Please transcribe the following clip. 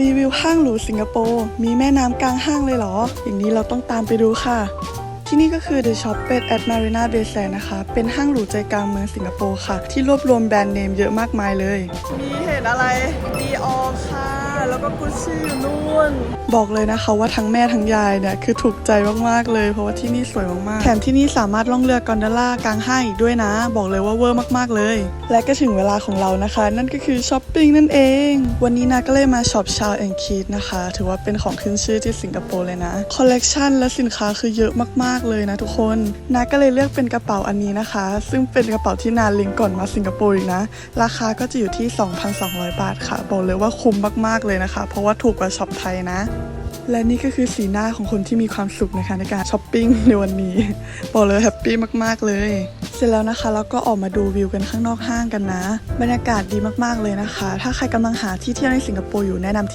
รีวิวห้างหรูสิงคโปร์มีแม่น้ำกลางห้างเลยเหรอ อย่างนี้เราต้องตามไปดูค่ะ ที่นี่ก็คือ The Shop เป็ด at Marina Bay Sands นะคะ เป็นห้างหรูใจกลางเมืองสิงคโปร์ค่ะ ที่รวบรวมแบรนด์เนมเยอะมากมายเลย มีเห็นอะไรดีออค่ะ แล้วก็กุชชี่อยู่นู่น บอกเลยนะคะว่าทั้งแม่ทั้งยายเนี่ยคือถูกใจมากๆเลย เพราะว่าที่นี่สวยมากๆ แถมที่นี่สามารถล่องเรือกอนดอล่ากลางห้างอีกด้วยนะ บอกเลยว่าเวอร์มากๆเลย และก็ถึงเวลาของเรานะคะ นั่นก็คือช้อปปิ้งนั่นเอง วันนี้นาก็เลยมาช็อปชาวแอนคีดนะคะ ถือว่าเป็นของขึ้นชื่อที่สิงคโปร์เลยนะคอลเลกชันและสินค้าคือเยอะมากๆเลยนะทุกคนนาก็เลยเลือกเป็นกระเป๋าอันนี้นะคะ ซึ่งเป็นกระเป๋าที่นาลิงก์ก่อนมาสิงคโปร์อีกนะ ราคาก็จะอยู่ที่ 2,200 บาทค่ะ บอกเลยว่าคุ้มมากๆเลยนะคะ เพราะว่าถูกกว่าช็อปไทยนะ และนี่ก็คือสีหน้าของคนที่มีความสุขนะคะในการช้อปปิ้งในวันนี้บอกเลยแฮปปี้มากๆเลย เสร็จแล้วนะคะแล้วก็ออกมาดูวิวกันข้างนอกห้างกันนะ บรรยากาศดีมากๆเลยนะคะ ถ้าใครกำลังหาที่เที่ยวในสิงคโปร์อยู่แนะนำที่นี่